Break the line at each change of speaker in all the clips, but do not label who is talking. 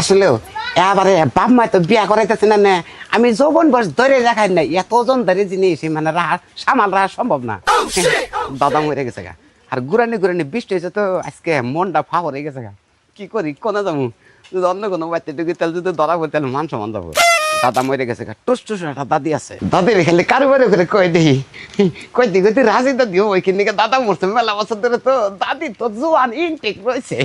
আসলেও এবারে বাপ মা তো বিয়া করাইতেছে না না? আমি যৌবন বয়স ধরে দেখাই না এতজন ধরে জিনিস মানে রাহা সামাল রাহা সম্ভব না। দাদা মরে গেছে গা। আর গুরানি গুরানি বৃষ্টি হয়েছে তো আজকে মনটা ফা হয়ে গেছে গা। কি করি কোনে যাব? যদি অন্য কোনো বাচ্চা টুকি তাহলে যদি ধরা পড়ে তাহলে মান সমান যাব। দাদা মরে গেছে গা টুস টুস একটা দাদি আছে। দাদির খালি কারোবারে করে কই দিই কই দি কই রাজি দাদি ওইখান থেকে দাদা মরছে। মেলা বছর ধরে তো দাদি তো জোয়ান ইনটেক রয়েছে।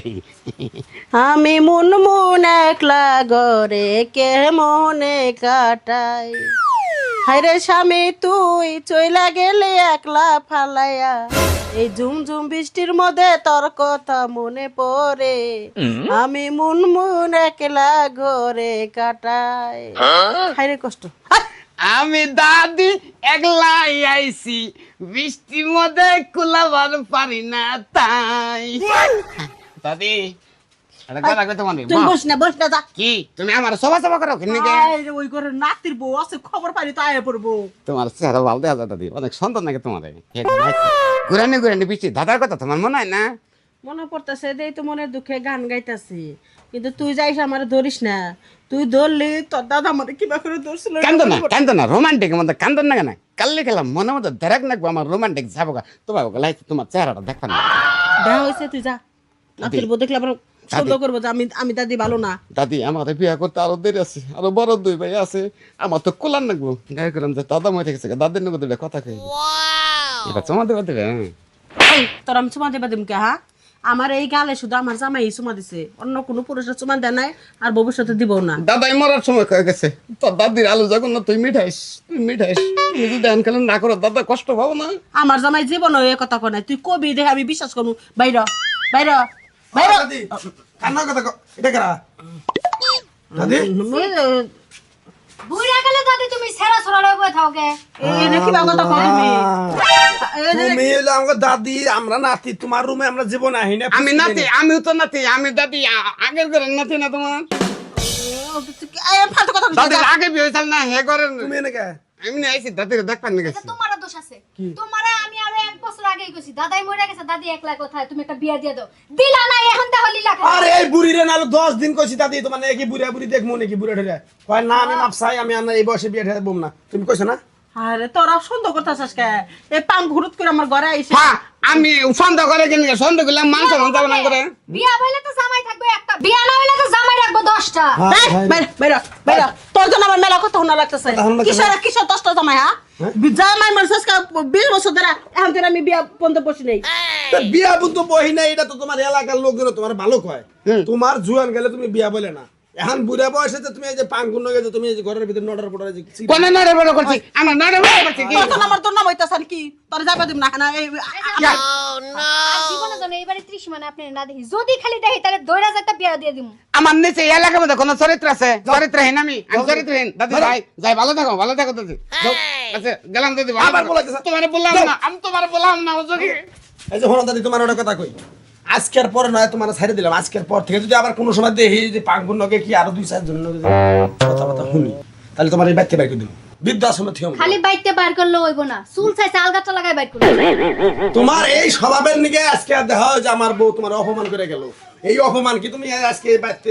আমি মন মন একলা গরে কে মনে কাটাই? হাইরে স্বামী তুই চইলা গেলে একলা ফালাইয়া এই ঝুম ঝুম বৃষ্টির মধ্যে তোর কথা মনে পড়ে। আমি মন মন একলা ঘরে কাটাই। হাইরে কষ্ট।
আমি দাদি একলাই আইছি বৃষ্টির মধ্যে কুলাবার পারি না তাই। দাদি একটা কথা কইতে
তুই বস না বস না যা।
কি? তুমি আমার সভা সভা করো কেন
আয়, ওই ঘরে নাতির বউ আছে খবর পাইনি তো আয়
তোমার চেহারা ভালো দেখা যায় দাদি। অনেক সুন্দর নাকি তোমার? ঘুরানি ঘুরানি বৃষ্টি দাদার কথা তোমার মনে হয় না?
মনে পড়তেছে দেই তো মনে দুঃখে গান গাইতাছি। কিন্তু তুই যাইস আমার ধরিস না। তুই ধরলি তোর দাদা আমার কিবা করে ধরছিল
কান্দ না কান্দ না রোমান্টিক মধ্যে কান্দ না কেন? কাল্লি খেলাম মনে মধ্যে দেরাক নাকবো আমার রোমান্টিক যাব গা। তোমার গলাই তোমার চেহারাটা দেখবা না।
দেখা হয়েছে তুই যা। নাতির বউ দেখলে আবার সন্দেহ করব যে আমি আমি দাদি ভালো না।
দাদি আমাদের বিয়া করতে আরও দেরি আছে আরও বড় দুই ভাই আছে। আমার তো কোলার নাকবো। গায়ে করলাম যে দাদা মরে গেছে দাদির নাকি কথা কই? এবার চমা দেবা দেবে হ্যাঁ।
এই, তোর আমি চুমা দেবা দিমকে হ্যাঁ আমার এই গালে শুধু আমার জামাই চুমা দিছে অন্য কোনো পুরুষের চুমা দেয় নাই আর ভবিষ্যতে দিব না
দাদাই মরার সময় কয়ে গেছে তোর দাদির আলু যখন না তুই মিঠাইস তুই মিঠাইস তুমি যদি আন খেলেন না করো দাদা কষ্ট পাবো না
আমার জামাই জীবন এ কথা কয় নাই তুই কবি দেখে আমি বিশ্বাস করব বাইর বাইর বাইর
দাদি কান্নার কথা এটা কারা দাদি
বুড়া গেলে দাদি তুমি সেরা সরা লয়ে বয়ে
এটা কি এই যে-
তুমি হইল আমাকে দাদি আমরা নাতি তোমার রুমে আমরা জীবন আহি না
আমি নাতি আমিও তো নাতি আমি দাদি আগের করে নাতি না তোমার? আগে বিয়ে হয়েছিল না হে
তুমি
দাদির দেখবার
তোমার দোষ আছে। তোমার আমি আরও এক বছর আগেই কইছি দাদাই মরে গেছে দাদি একলা কোথায়? তুমি একটা বিয়া দিয়ে দাও। দিলা না এখন তাহলে লীলা
আরে এই বুড়ি রে নালো দশ দিন কইছি দাদি তোমার নাকি বুড়া বুড়ি দেখব নাকি বুড়া ঠেলে কয় না আমি মাপ চাই আমি আনা এই বয়সে বিয়ে ঠেলে বম না। তুমি কইছো না?
আরে তোরা সন্দেহ করতেছিস কে? এই পাম ঘুরুত করে আমার ঘরে আইছে।
হ্যাঁ আমি সন্দেহ করে কেন সন্দেহ করলাম মানুষ মন যাবে না করে।
বিয়া হইলে তো জামাই থাকবে একটা বিয়া না হইলে তো জামাই রাখব দশটা।
এই, বাইরে, বাইরে, বাইরে। তোর জন্য আমার মেলা কথা শোনা লাগতেছে? কিসের কিসের দশটা জামাই হ্যাঁ? জামাই মানুষ বিশ বছর ধরে এখন থেকে আমি বিয়া পর্যন্ত বসি নেই।
তা বিয়া বুদ্ধ বহি না এটা তো তোমার এলাকার লোকজন তোমার ভালো কয়। তোমার জুয়ান গেলে তুমি বিয়া বলে না। এখন বুড়া বয়সে তো তুমি এই যে পাঙ্গুন গেছো তুমি এই যে ঘরের ভিতরে নটার পড়া যে
কোন নড়ে বড় করছি? আমার নড়ে বড় করছি কি?
তোর তো নাম্বার তোর নাম হইতাছে কি। তোর যাবে দিম না না এই
জীবনে যেন এইবারে ত্রিশ মানে আপনি না দেখি যদি খালি দেখি তাহলে দৌড়া যাইতে বিয়া দিয়ে দিমু।
আমার নিচে এই এলাকার মধ্যে কোনো চরিত্র আছে? চরিত্রহীন আমি? আমি চরিত্রহীন। দাদি যাই যাই ভালো থাকো ভালো থাকো দাদি। আচ্ছা গেলাম দাদি
আবার
থাকো।
বলাইতেছে।
তোমার বললাম না আমি তোমার বললাম না ওজকে
এই যে হলো দাদি তোমার ওটা কথা কই? আজকের পরে নয় তোমার ছাড়ে দিলাম। আজকের পর থেকে যদি আবার কোনো সময় দেখি যে নগে কি আরও দুই চারজন নগে যদি কথাবার্তা শুনি তাহলে তোমার এই বাইকে দিব। বৃদ্ধাশ্রমে থিও
খালি বাইতে বার করলে হইব না। চুল চাইছে আলগাটা লাগাই বাইট করলে
তোমার এই স্বভাবের নিকে আজকে দেখা যে আমার বউ তোমার অপমান করে গেল। এই অপমান কি তুমি আজকে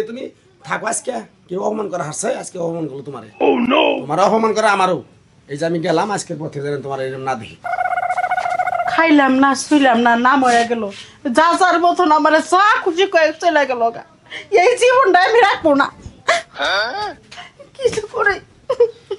তুমি থাকো আজকে? কেউ অপমান করে হাসছে? আজকে অপমান করল তোমার। তোমার অপমান করে আমারও। এই যে আমি গেলাম আজকের পর থেকে যেন তোমার এরকম না দেখি।
খাইলাম না শুইলাম না নাম হয়ে গেল। যা যার মতন আমার যা খুশি কয়ে চলে গেল এই জীবনটা আমি রাখব না। কিছু করে